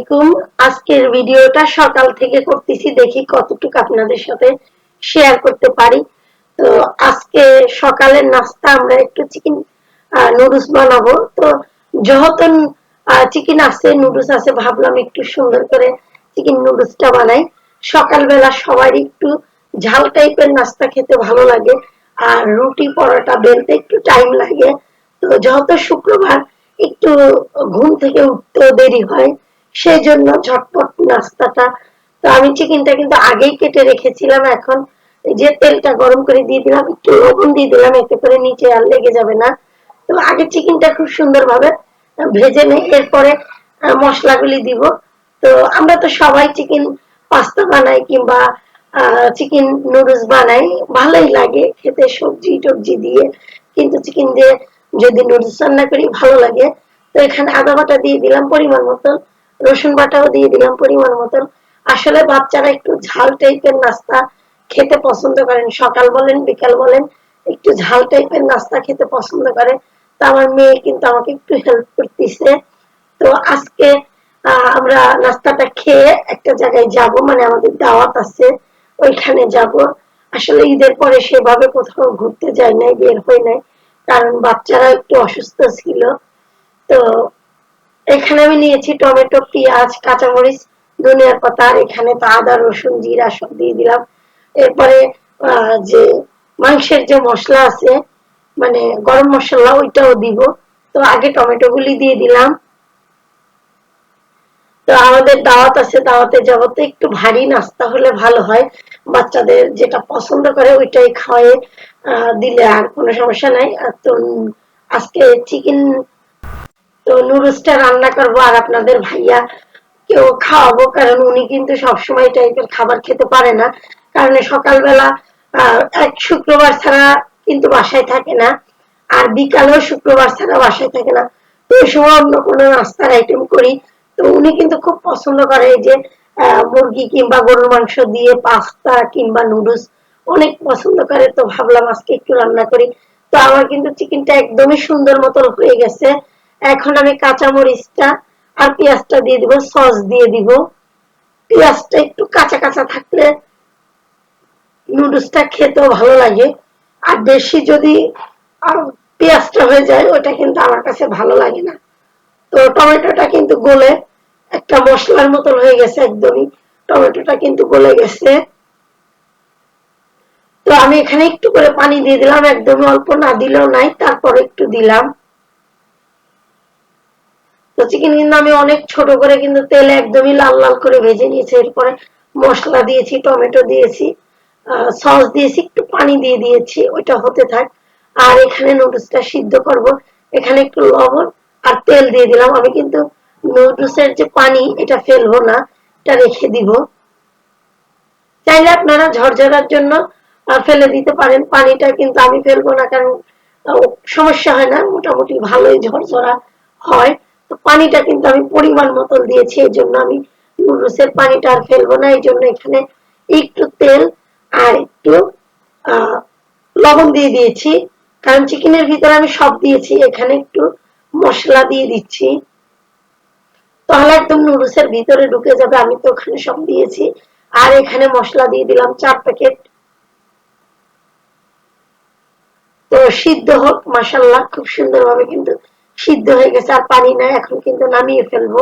আলাইকুম। আজকের ভিডিওটা সকাল থেকে করতেছি। দেখি কতটুকু আপনাদের সাথে শেয়ার করতে পারি। তো আজকে সকালের নাস্তা আমরা একটু চিকেন নুডলস বানাবো। তো যেহেতু চিকেন আছে নুডলস আছে, ভাবলাম একটু সুন্দর করে চিকেন নুডলসটা বানাই। সকালবেলা সবার একটু ঝাল টাইপের নাস্তা খেতে ভালো লাগে। আর রুটি পরোটা বেলতে একটু টাইম লাগে। তো যত শুক্রবার একটু ঘুম থেকে উঠতেও দেরি হয়। সেই জন্য ঝটপট নাস্তাটা। তো আমি চিকেনটা কিন্তু আগেই কেটে রেখেছিলাম এখন। যে তেলটা গরম করে দিয়ে দিলাম, একটু লবণ দিয়ে দিলাম, এতে করে নিচে আর লেগে যাবে না। তো আগে চিকেনটা খুব সুন্দরভাবে ভেজে নেই, এরপরে মশলাগুলি দিব। তো আমরা তো সবাই চিকেন পাস্তা বানাই কিংবা চিকেন নুডলস বানাই। ভালোই লাগে খেতে সবজি টবজি দিয়ে। কিন্তু চিকেন দিয়ে যদি নুডলস রান্না করি, ভালো লাগে। তো এখানে আদা বাটা দিয়ে দিলাম পরিমাণ মতন। রসুন বাটাও দিয়ে দিলাম পরিমাণ মতন। আসলে বাচ্চারা একটু ঝাল টাইপের নাস্তা খেতে পছন্দ করেন। সকাল বলেন, বিকাল বলেন, একটু ঝাল টাইপের নাস্তা খেতে পছন্দ করে। তো আমার মেয়ে কিন্তু আমাকে একটু হেল্প করতেছে। তো আজকে আমরা নাস্তাটা খেয়ে একটা জায়গায় যাব মানে আমাদের দাওয়াত আছে, ওইখানে যাব। আসলে ঈদের পরে সেভাবে কোথাও ঘুরতে যাই নাই, বের হই নাই, কারণ বাচ্চারা একটু অসুস্থ ছিল। তো এখানে আমি নিয়েছি টমেটো, পেঁয়াজ, কাঁচামরিচ, ধনিয়ার পাতা, আর এখানে তো আদা, রসুন, জিরা সব দিয়ে দিলাম। এরপরে যে মাংসের যে মশলা আছে মানে গরম মশলা, ওইটাও দিব। তো আগে টমেটো গুলি দিয়ে দিলাম। তো আমাদের দাওয়াত আছে, দাওয়াতে যাব তো একটু ভারী নাস্তা হলে ভালো হয়। বাচ্চাদের যেটা পছন্দ করে, ওইটাই খাওয়াই দিলে আর কোনো সমস্যা নাই। আর তো আজকে চিকেন তো নুডলসটা রান্না করব আর আপনাদের ভাইয়া কেউ খাওয়াবো, কারণ উনি কিন্তু সবসময় টাইপের খাবার খেতে পারে না। কারণ সকালবেলা এক শুক্রবার ছাড়া কিন্তু বাসায় থাকে না, আর বিকালেও শুক্রবার ছাড়া বাসায় থাকে না। তো এই সময় অন্য কোনো নাস্তার আইটেম করি। তো উনি কিন্তু খুব পছন্দ করে এই যে মুরগি কিংবা গরুর মাংস দিয়ে পাস্তা কিংবা নুডলস। অনেক পছন্দ করে, তো ভাবলাম আজকে একটু রান্না করি। তো আমার কিন্তু চিকেনটা একদমই সুন্দর মতন হয়ে গেছে। এখন আমি কাঁচা মরিচটা আর পেঁয়াজটা দিয়ে দিব, সস দিয়ে দিব। পেঁয়াজটা একটু কাঁচা কাঁচা থাকলে নুডলসটা খেতেও ভালো লাগে। আর বেশি যদি পেঁয়াজটা হয়ে যায়, ওটা কিন্তু আমার কাছে ভালো লাগে না। তো টমেটোটা কিন্তু গলে একটা মশলার মতন হয়ে গেছে একদমই। টমেটোটা কিন্তু গলে গেছে। তো আমি এখানে একটু করে পানি দিয়ে দিলাম, একদমই অল্প না দিলেও নাই, তারপর একটু দিলাম। তো কিন্তু আমি অনেক ছোট করে কিন্তু তেলে একদমই লাল লাল করে ভেজে নিয়েছি। এরপরে মশলা দিয়েছি, টমেটো দিয়েছি সস দিয়েছি, একটু পানি দিয়ে দিয়েছি, ওইটা হতে থাক। আর এখানে নুডলসটা সিদ্ধ করব। এখানে একটু লবণ আর তেল দিয়ে দিলাম। আমি কিন্তু নুডলসের যে পানি, এটা ফেলব না, এটা রেখে দিব। চাইলে আপনারা ঝরঝরার জন্য ফেলে দিতে পারেন। পানিটা কিন্তু আমি ফেলব না, কারণ সমস্যা হয় না। মোটামুটি ভালোই ঝরঝরা হয়। পানিটা কিন্তু আমি পরিমাণ মতন দিয়েছি, এই জন্য আমি নুডলসের পানিটা আর ফেলব না, এই জন্য এখানে একটু তেল আর একটু লবণ দিয়ে দিয়েছি। কারণ চিকেনের ভিতরে আমি সব দিয়েছি, এখানে একটু মশলা দিয়ে দিচ্ছি। তাহলে একদম নুডলসের ভিতরে ঢুকে যাবে, আমি তো ওখানে সব দিয়েছি। আর এখানে মশলা দিয়ে দিলাম চার প্যাকেট। তো সিদ্ধ হোক মাসাল্লাহ খুব সুন্দরভাবে কিন্তু সিদ্ধ হয়ে গেছে, আর পানি নাই, এখন কিন্তু নামিয়ে ফেলব।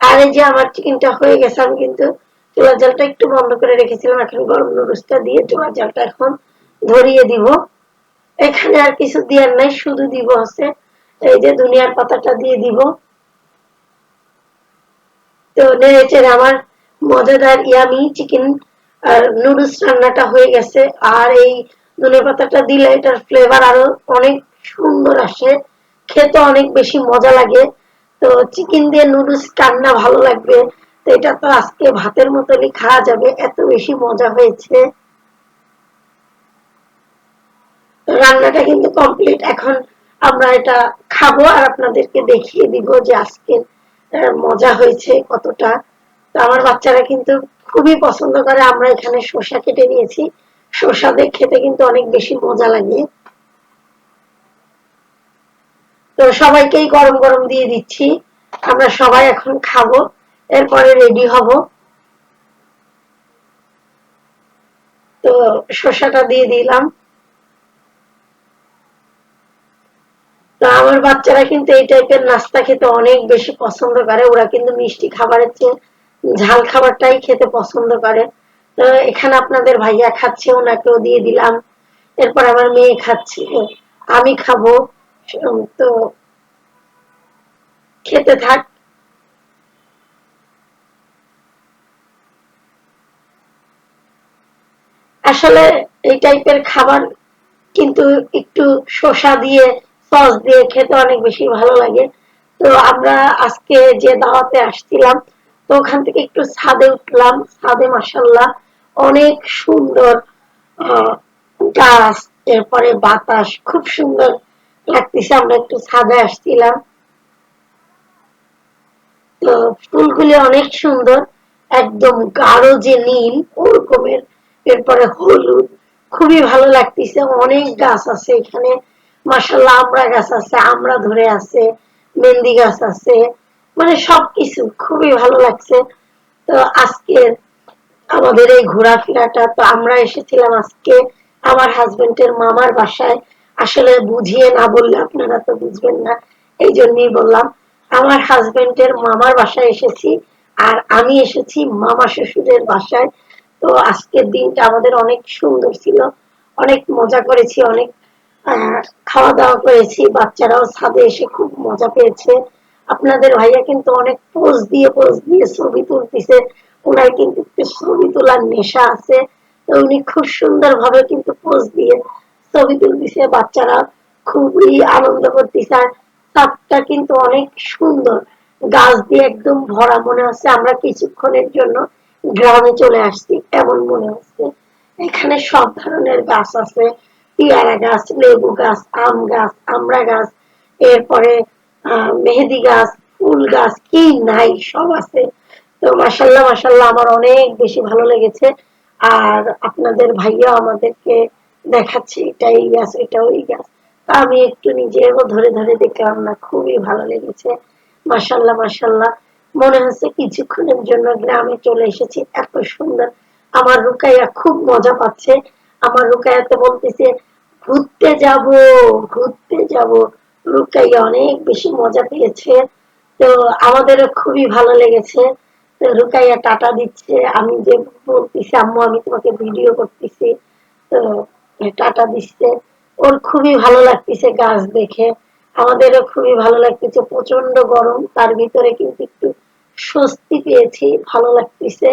আর এই যে আমার চিকেনটা হয়ে গেছে, আমি কিন্তু চুলার জালটা একটু বন্ধ করে রেখেছিলাম, এখন গরম নুডলসটা দিয়ে চুলার জালটা এখন ধরিয়ে দিব। এখানে আর কিছু দেওয়ার নাই, শুধু দিব হচ্ছে এই যে দুনিয়ার পাতাটা দিয়ে দিব। তো নেড়েচে আমার মজাদার ইয়ামি চিকেন আর নুডলস রান্নাটা হয়ে গেছে। আর এই ধনে পাতাটা দিলে এটার ফ্লেভার আরও অনেক সুন্দর আসে। খেতে অনেক বেশি মজা লাগে। তো চিকেন দিয়ে নুডলস রান্না ভালো লাগবে। তো এটা তো আজকে ভাতের মতনই খাওয়া যাবে। এত বেশি মজা হয়েছে। রান্নাটা কিন্তু কমপ্লিট এখন আমরা এটা খাব আর আপনাদেরকে দেখিয়ে দিব যে আজকে মজা হয়েছে কতটা। তো আমার বাচ্চারা কিন্তু খুবই পছন্দ করে। আমরা এখানে শসা কেটে নিয়েছি। শসা দিয়ে খেতে কিন্তু অনেক বেশি মজা লাগে। তো সবাইকেই গরম গরম দিয়ে দিচ্ছি। আমরা সবাই এখন খাব, এরপরে রেডি হব। তো শসাটা দিয়ে দিলাম। তো আমার বাচ্চারা কিন্তু এই টাইপের নাস্তা খেতে অনেক বেশি পছন্দ করে। ওরা কিন্তু মিষ্টি খাবারের চেয়ে ঝাল খাবারটাই খেতে পছন্দ করে। তো এখানে আপনাদের ভাইয়া খাচ্ছে, ওনাকেও দিয়ে দিলাম। এরপর আমার মেয়ে খাচ্ছে। আমি খাব তো খেতে থাক। আসলে এই টাইপের খাবার কিন্তু একটু শসা দিয়ে, সস দিয়ে খেতে অনেক বেশি ভালো লাগে। তো আমরা আজকে যে দাওয়াতে আসছিলাম, তো ওখান থেকে একটু ছাদে উঠলাম। ছাদে মাসাল্লাহ অনেক সুন্দর গাছ, এরপরে বাতাস, খুব সুন্দর লাগতেছে আমরা একটু ছাদে আসছিলাম। তো ফুলগুলি অনেক সুন্দর, একদম গাঢ় যে নীল, ওরকমের, এরপরে হলুদ, খুবই ভালো লাগতেছে। অনেক গাছ আছে এখানে। মাসাল্লাহ আমরা গাছ আছে, আমরা ধরে আছে, মেহেন্দি গাছ আছে মানে সবকিছু খুবই ভালো লাগছে। তো আজকে আমাদের এই ঘোরাফেরাটা, তো আমরা এসেছিলাম আজকে আমার হাজবেন্ডের মামার বাসায়। আসলে বুঝিয়ে না বললে আপনারা তো বুঝবেন না। এই জন্যই বললাম, আমার হাজবেন্ডের মামার বাসায় এসেছি, আর আমি এসেছি মামা শ্বশুরের বাসায়। তো আজকের দিনটা আমাদের অনেক সুন্দর ছিল, অনেক মজা করেছি, অনেক খাওয়া দাওয়া করেছি, বাচ্চারাও ছাদে এসে খুব মজা পেয়েছে। আপনাদের ভাইয়া কিন্তু অনেক পোজ দিয়ে পোজ দিয়ে ছবি তুলতেছে, ওনার কিন্তু ছবি তোলার নেশা আছে, তো উনি খুব সুন্দর ভাবে কিন্তু পোজ দিয়ে ছবি তুলতেছে বাচ্চারা খুবই আনন্দ করতেছে। আর কিন্তু অনেক সুন্দর। গাছ দিয়ে একদম ভরা মনে হচ্ছে। আমরা কিছুক্ষণের জন্য গ্রামে চলে আসছি, এমন মনে হচ্ছে। এখানে সব ধরনের গাছ আছে। পেয়ারা গাছ, লেবু গাছ, আম গাছ আমড়া গাছ, এরপরে মেহেদি গাছ, ফুল গাছ, কি নাই, সব আছে। তো মাসাল্লাহ মাসাল্লাহ আমার অনেক বেশি ভালো লেগেছে। আর আপনাদের ভাইয়া আমাদেরকে দেখাচ্ছে এটা এই গাছ এটা ওই গাছ আমি একটু নিজেও ধরে ধরে দেখলাম না, খুবই ভালো লেগেছে। মাসাল্লাহ মাসাল্লাহ মনে হচ্ছে কিছুক্ষণের জন্য গ্রামে চলে এসেছি, এত সুন্দর। আমার রুকাইয়া খুব মজা পাচ্ছে। আমার রুকাইয়াতে বলতেছে, ঘুরতে যাব ঘুরতে যাব। রুকাইয়া অনেক বেশি মজা পেয়েছে। তো আমাদেরও খুবই ভালো লেগেছে। তো রুকাইয়া টাটা দিচ্ছে। আমি যে বলতেছি, আম্মু, আমি তোমাকে ভিডিও করতেছি। তো টাটা দিচ্ছে। ওর খুবই ভালো লাগতেছে গাছ দেখে। আমাদেরও খুবই ভালো লাগতেছে। প্রচণ্ড গরম। তার ভিতরে কিন্তু একটু স্বস্তি পেয়েছি। ভালো লাগতেছে।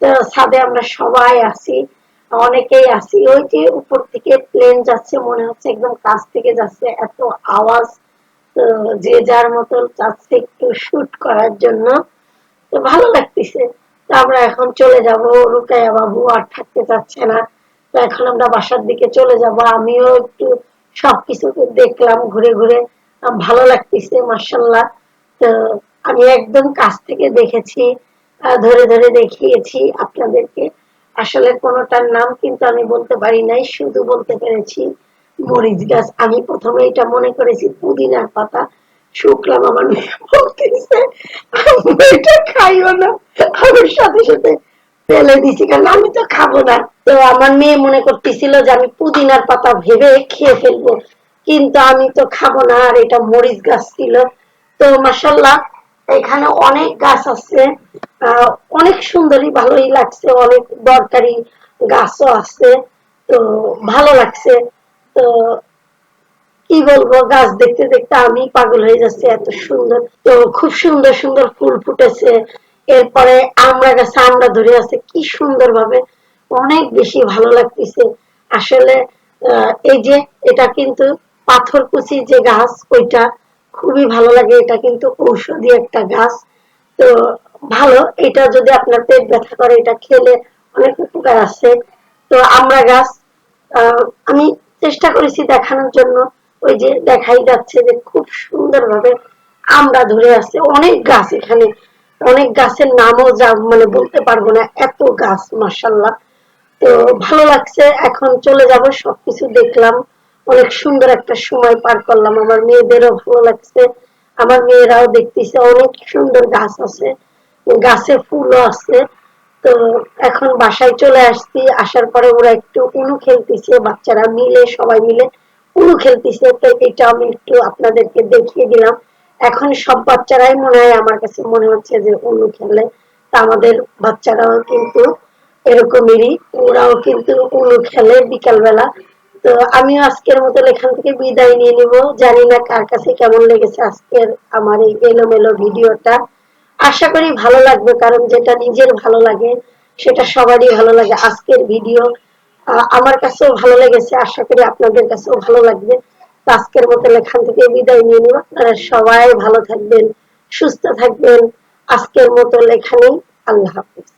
তো ছাদে আমরা সবাই আছি। অনেকেই আছি। ওই যে উপর থেকে প্লেন যাচ্ছে, মনে হচ্ছে একদম কাছ থেকে যাচ্ছে। এত আওয়াজ। তো যে যার মতন চাচ্ছে একটু শুট করার জন্য। তো ভালো লাগতেছে। তো আমরা এখন চলে যাব রুকাইয়া বাবু আর থাকতে চাচ্ছে না। তো এখন আমরা বাসার দিকে চলে যাব। আমিও একটু সবকিছু দেখলাম ঘুরে ঘুরে। ভালো লাগতেছে মার্শাল্লাহ তো আমি একদম কাছ থেকে দেখেছি ধরে ধরে দেখিয়েছি আপনাদেরকে। আসলে কোনটার নাম কিন্তু আমি বলতে পারি নাই, শুধু বলতে পেরেছি মরিচ গাছ। আমি প্রথমে এটা মনে করেছি পুদিনার পাতা। শুকলাম আমার মেয়ে বলতেছে এটা খাইও না। আমার সাথে সাথে ফেলে দিছি কারণ আমি তো খাব না। তো আমার মেয়ে মনে করতেছিল যে আমি পুদিনার পাতা ভেবে খেয়ে ফেলব। কিন্তু আমি তো খাব না, আর এটা মরিচ গাছ ছিল। তো মাসাল্লাহ এখানে অনেক গাছ আছে। অনেক সুন্দরী, ভালোই লাগছে। অনেক দরকারি গাছও আছে। তো ভালো লাগছে। তো কি বলব, গাছ দেখতে দেখতে আমি পাগল হয়ে যাচ্ছি, এত সুন্দর। তো খুব সুন্দর সুন্দর ফুল ফুটেছে। এরপরে আমরা গাছে আমরা ধরে আছে, কি সুন্দর ভাবে অনেক বেশি ভালো লাগতেছে। আসলে এই যে এটা কিন্তু পাথর কুচি যে গাছ, ওইটা খুবই ভালো লাগে। এটা কিন্তু ঔষধি একটা গাছ। তো ভালো, এটা যদি আপনার পেট ব্যথা করে, এটা খেলে অনেক উপকার আছে। তো আমরা গাছ আমি চেষ্টা করেছি দেখানোর জন্য। ওই যে দেখাই যাচ্ছে যে খুব সুন্দরভাবে আমরা ধরে আছে, অনেক গাছ এখানে অনেক গাছের নামও যা মানে বলতে পারব না, এত গাছ মার্শাল্লাহ তো ভালো লাগছে, এখন চলে যাব, সবকিছু দেখলাম। অনেক সুন্দর একটা সময় পার করলাম, আমার মেয়েদেরও ভালো লাগছে, আমার মেয়েরাও দেখতেছে, অনেক সুন্দর গাছ আছে, গাছে ফুলও আছে। তো এখন বাসায় চলে আসছি, আসার পরে ওরা একটু উনু খেলতেছে, বাচ্চারা মিলে, সবাই মিলে উনু খেলতেছে, তো এটা আমি একটু আপনাদেরকে দেখিয়ে দিলাম। এখন সব বাচ্চারাই মনে হয় আমার কাছে মনে হচ্ছে যে উনু খেলে তা আমাদের বাচ্চারাও কিন্তু এরকমেরই, ওরাও কিন্তু উনু খেলে বিকাল বেলা তো আমিও আজকের মতো এখান থেকে বিদায় নিয়ে নিব। জানি না কার কাছে কেমন লেগেছে আজকের আমার এই এলোমেলো ভিডিওটা। আশা করি ভালো লাগবে, কারণ যেটা নিজের ভালো লাগে, সেটা সবারই ভালো লাগে। আজকের ভিডিও আমার কাছেও ভালো লেগেছে। আশা করি আপনাদের কাছেও ভালো লাগবে। আজকের মতো এখান থেকে বিদায় নিয়ে নিব আপনারা সবাই ভালো থাকবেন, সুস্থ থাকবেন। আজকের মতো এখানেই আল্লাহ হাফিজ।